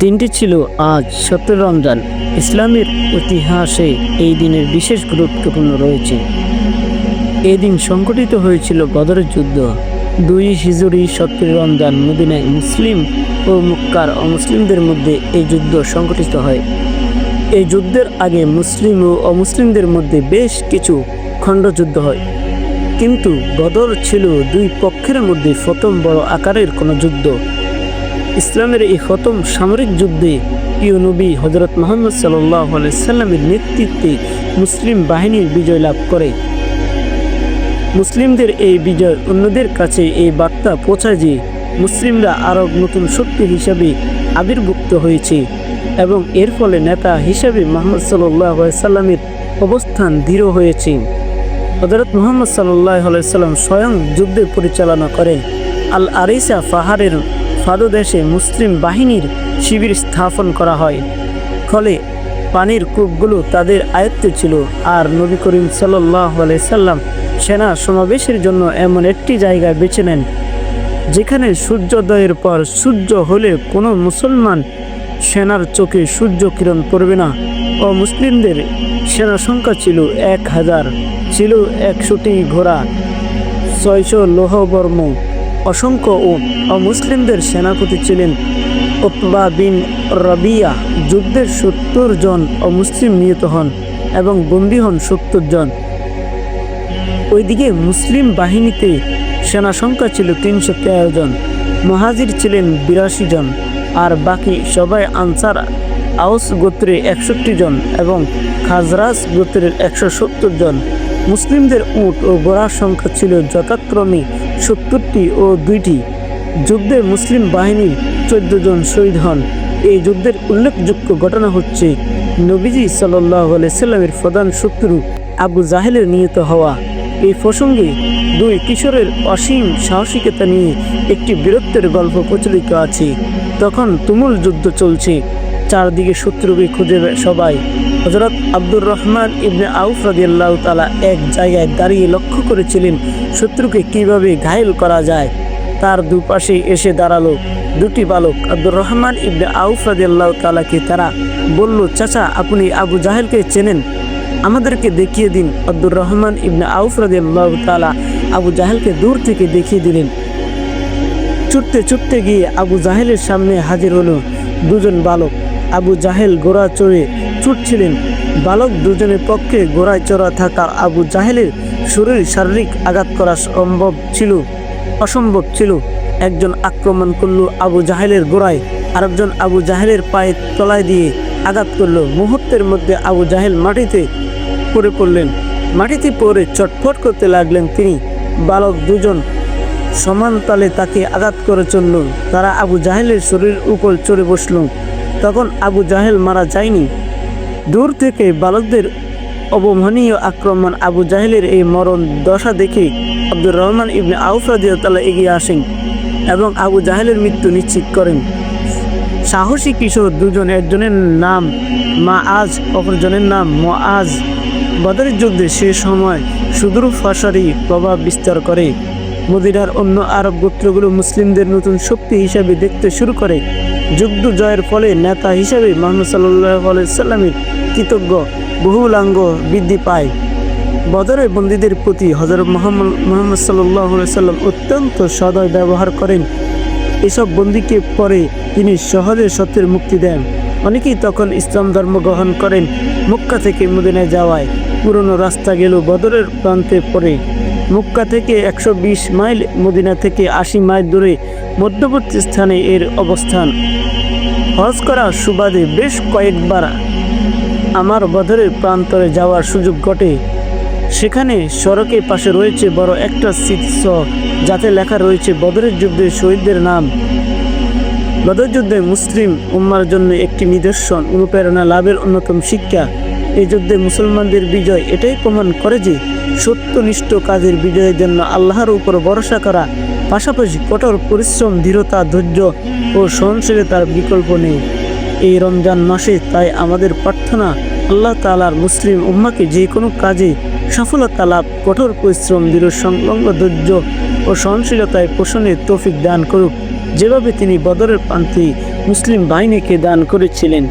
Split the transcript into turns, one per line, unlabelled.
দিনটি ছিল আজ সতেরো রমজান। ইসলামের ইতিহাসে এই দিনের বিশেষ গুরুত্বপূর্ণ রয়েছে। এই দিন সংঘটিত হয়েছিল বদরের যুদ্ধ। দুই হিজুরি সতেরো রমজান মদিনায় মুসলিম ও মুক্কার অমুসলিমদের মধ্যে এই যুদ্ধ সংঘটিত হয়। এই যুদ্ধের আগে মুসলিম ও অমুসলিমদের মধ্যে বেশ কিছু খণ্ডযুদ্ধ হয়। কিন্তু বদর ছিল দুই পক্ষের মধ্যে প্রথম বড় আকারের কোনো যুদ্ধ। ইসলামের এই খতম সামরিক যুদ্ধে প্রিয় নবী হজরত মোহাম্মদ সাল্লাহ সাল্লামের নেতৃত্বে মুসলিম বাহিনীর বিজয় লাভ করে। মুসলিমদের এই বিজয় অন্যদের কাছে এই বার্তা পৌঁছায় যে মুসলিমরা আরব নতুন শক্তি হিসাবে আবির্ভুক্ত হয়েছে এবং এর ফলে নেতা হিসাবে মোহাম্মদ সাল্লাহ সাল্লামের অবস্থান দৃঢ় হয়েছে। হজরত মোহাম্মদ সাল্লাহ সাল্লাম স্বয়ং যুদ্ধে পরিচালনা করেন। আল আরিসা পাহাড়ের ফাদদেশে মুসলিম বাহিনীর শিবির স্থাপন করা হয়। ফলে পানির কূপগুলো তাদের আয়ত্তে ছিল আর নবী করিম সাল্লাম সেনা সমাবেশের জন্য এমন একটি জায়গা বেছে নেন, যেখানে সূর্যোদয়ের পর সূর্য হলে কোনো মুসলমান সেনার চোখে সূর্য কিরণ পড়বে না। ও মুসলিমদের সেনা সংখ্যা ছিল এক হাজার, ছিল একশোটি ঘোড়া, ছয়শো লোহবর্ম অসংখ্য ও অমুসলিমদের সেনাপতি ছিলেন। উতবা বিন রবিয়া যুদ্ধের সত্তর জন অমুসলিম নিহত হন এবং বন্দী হন সত্তর জন। ওইদিকে মুসলিম বাহিনীতে সেনা সংখ্যা ছিল তিনশো তেরো জন, মহাজির ছিলেন বিরাশি জন, আর বাকি সবাই আনসার আউস গোত্রে একষট্টি জন এবং খাজরাস গোত্রের একশো সত্তর জন। মুসলিমদের উট ও ঘোড়ার সংখ্যা ছিল যথাক্রমে সত্তরটি ও দুইটি যুদ্ধে মুসলিম বাহিনীর চোদ্দ জন শহীদ হন। এই যুদ্ধের উল্লেখযোগ্য ঘটনা হচ্ছে, নবীজি সাল্লাহ সাল্লামের প্রধান শত্রু আবু জাহেলের নিহত হওয়া। এই প্রসঙ্গে দুই কিশোরের অসীম সাহসিকতা নিয়ে একটি বীরত্বের গল্প প্রচলিত আছে। তখন তুমুল যুদ্ধ চলছে, চারদিকে শত্রুকে খুঁজে সবাই হজরত আব্দুর রহমান ইবনে আউফ রাদিয়াল্লাহু তালা এক জায়গায় দাঁড়িয়ে লক্ষ্য করেছিলেন শত্রুকে কীভাবে ঘায়েল করা যায়। তার দুপাশে এসে দাঁড়াল দুটি বালক। আব্দুর রহমান ইবনে আউফ রাদিয়াল্লাহু তালাকে তারা বলল, চাচা, আপনি আবু জাহেলকে চেনেন? আমাদেরকে দেখিয়ে দিন। আব্দুর রহমান ইবনে আউফ রাদিয়াল্লাহু তাআলা আবু জাহেলকে দূর থেকে দেখিয়ে দিলেন। ছুটতে ছুটতে গিয়ে আবু জাহেলের সামনে হাজির হলো দুজন বালক। আবু জাহেল ঘোড়া চড়ে ছুটছিলেন বালক দুজনের পক্ষে ঘোড়ায় চড়া থাকা আবু জাহেলের শরীর শারীরিক আঘাত করা সম্ভব ছিল, অসম্ভব ছিল। একজন আক্রমণ করল আবু জাহেলের গোড়ায়, আরেকজন আবু জাহেলের পায়ে তলায় দিয়ে আঘাত করল। মুহূর্তের মধ্যে আবু জাহেল মাটিতে পড়ে পড়লেন। মাটিতে পড়ে চটফট করতে লাগলেন তিনি। বালক দুজন সমান তালে তাকে আঘাত করে চলল। তারা আবু জাহেলের শরীর উপর চড়ে বসল। তখন আবু জাহেল মারা যায়নি। দূর থেকে বালকদের অবমানীয় আক্রমণ আবু জাহেলের এই মরণ দশা দেখে আব্দুর রহমান ইবনে রাদিয়াল্লাহু এগিয়ে আসেন এবং আবু জাহেলের মৃত্যু নিশ্চিত করেন। সাহসী কিশোর দুজন, একজনের নাম মা আজ অপরজনের নাম আজ বদরের যুদ্ধে সে সময় সুদূর ফসারি প্রভাব বিস্তার করে। মদিনার অন্য আরব গোত্রগুলো মুসলিমদের নতুন শক্তি হিসাবে দেখতে শুরু করে। যুদ্ধ জয়ের ফলে নেতা হিসেবে মোহাম্মদ সাল্লাহ সাল্লামের কৃতজ্ঞ বহুলাঙ্গ বৃদ্ধি পায়। বদরের বন্দীদের প্রতি হজরত মোহাম্মদ মোহাম্মদ সাল্লাম অত্যন্ত সদয় ব্যবহার করেন। এসব বন্দীকে পরে তিনি সহজে সত্যের মুক্তি দেন। অনেকেই তখন ইসলাম ধর্ম গ্রহণ করেন, মক্কা থেকে মদিনায় যাওয়ায়। পুরনো রাস্তা গেল বদরের প্রান্তে পড়ে। মক্কা থেকে একশো বিশ মাইল, মদিনা থেকে আশি মাইল দূরে মধ্যবর্তী স্থানে এর অবস্থান। হজ করা সুবাদে বেশ কয়েকবার আমার বদরের প্রান্তরে যাওয়ার সুযোগ ঘটে। সেখানে সড়কের পাশে রয়েছে বড় একটা শীর্ষ যাতে লেখা রয়েছে বদরের যুদ্ধে শহীদদের নাম। বদর যুদ্ধে মুসলিম উম্মার জন্য একটি নিদর্শন, অনুপ্রেরণা লাভের অন্যতম শিক্ষা। এই যুদ্ধে মুসলমানদের বিজয় এটাই প্রমাণ করে যে সত্যনিষ্ঠ কাজের বিজয়ের জন্য আল্লাহর উপর ভরসা করা পাশাপাশি কঠোর পরিশ্রম, দৃঢ়তা, ধৈর্য ও সহনশীলতার বিকল্প নেই। এই রমজান মাসে তাই আমাদের প্রার্থনা, আল্লাহ তালার মুসলিম উম্মাকে যে কোনো কাজে সফলতা লাভ, কঠোর পরিশ্রম, দৃঢ় সংলগ্ন ধৈর্য ও সহনশীলতায় পোষণের তৌফিক দান করুক। যেভাবে তিনি বদরের প্রান্তে মুসলিম বাহিনীকে দান করেছিলেন।